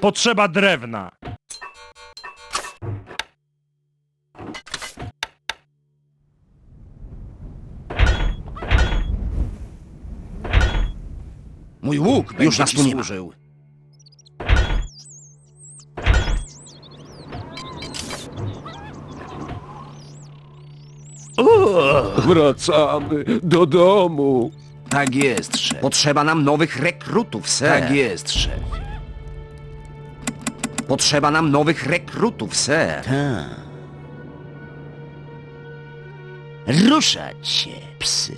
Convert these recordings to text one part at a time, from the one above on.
Potrzeba drewna. Mój łuk już nas tu nie służył. Wracamy do domu. Tak jest, szef. Potrzeba nam nowych rekrutów, ser. Tak jest, szef. Potrzeba nam nowych rekrutów, ser. Tak. Ruszać się, psy.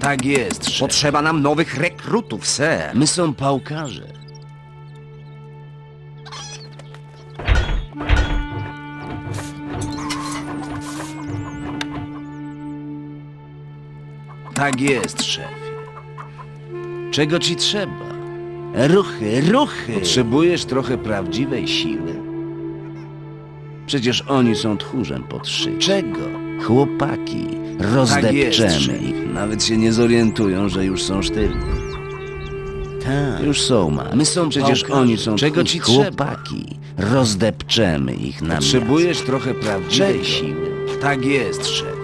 Tak jest, szef. Potrzeba nam nowych rekrutów, ser. My są pałkarze. Tak jest, szefie. Czego ci trzeba? Ruchy, ruchy. Potrzebujesz trochę prawdziwej siły? Przecież oni są tchórzem pod szyję. Czego? Chłopaki, Tak rozdepczemy szefie. ich. Nawet się nie zorientują, że już są sztywni. Tak. Już są, ma. My są Przecież oni są Czego ci Chłopaki, rozdepczemy ich na Potrzebujesz trochę prawdziwej Czego? siły. Tak jest, szef.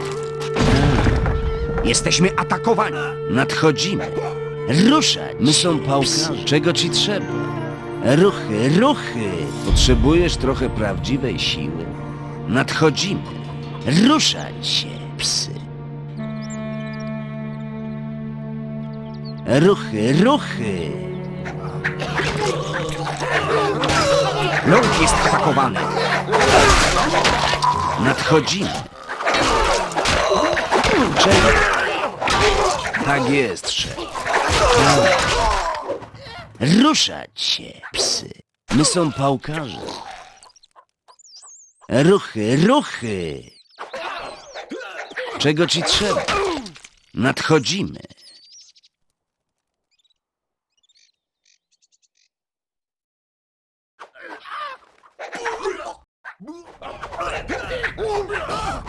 Jesteśmy atakowani. Nadchodzimy. Ruszać. My są pałkarze. Czego ci trzeba? Ruchy, ruchy. Potrzebujesz trochę prawdziwej siły. Nadchodzimy. Ruszać się, psy. Ruchy, ruchy. Ląd jest atakowany. Nadchodzimy. Czego? Tak jest, szef. Ruszać się, psy. My są pałkarze. Ruchy, ruchy. Czego ci trzeba? Nadchodzimy.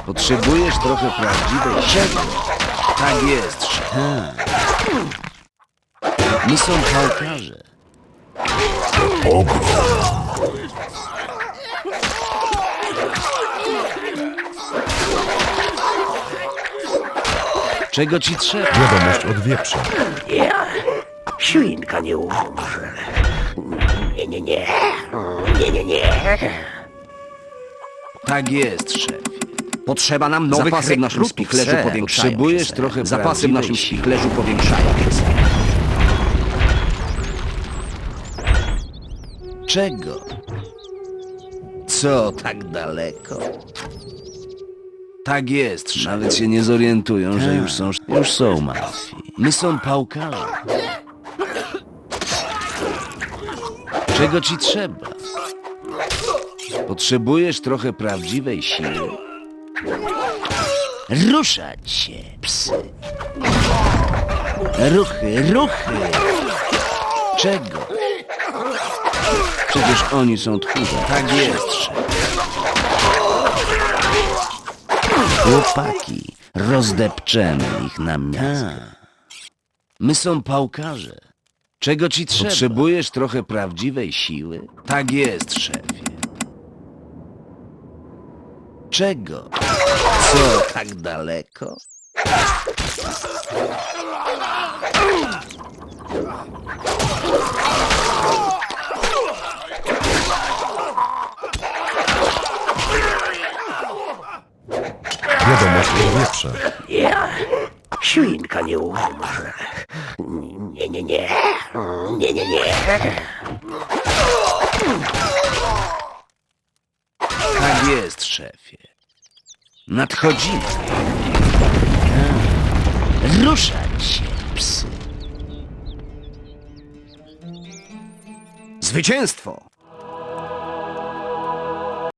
Potrzebujesz trochę prawdziwej siły. Tak jest, szef. My są pałkarze. Czego ci trzeba? Wiadomość od wieprza. Świnka nie umrze. Nie, nie, nie. Nie, nie, nie. Tak jest, szefie. Potrzeba nam nowych Zapasy w naszym spichlerzu powiększają Potrzebujesz trochę Zapasy w naszym spichlerzu powiększają się, ser. Czego? Co tak daleko? Tak jest, szef. Nawet się nie zorientują, że Tak. już są... Już są martwi. My są pałkarze. Czego ci trzeba? Potrzebujesz trochę prawdziwej siły. Ruszać się, psy. Ruchy, ruchy. Czego? Przecież oni są tchórze. Tak jest. Chłopaki, rozdepczemy ich na miasto. My są pałkarze. Czego ci trzeba? Potrzebujesz trochę prawdziwej siły? Tak jest, szefie. Czego? Co tak daleko? Wieprza. Ja. Świnka nie umrze. Nie, nie, nie. Nie, nie, nie. Tak jest, szefie. Nadchodzimy. Ruszać się, psy. Zwycięstwo!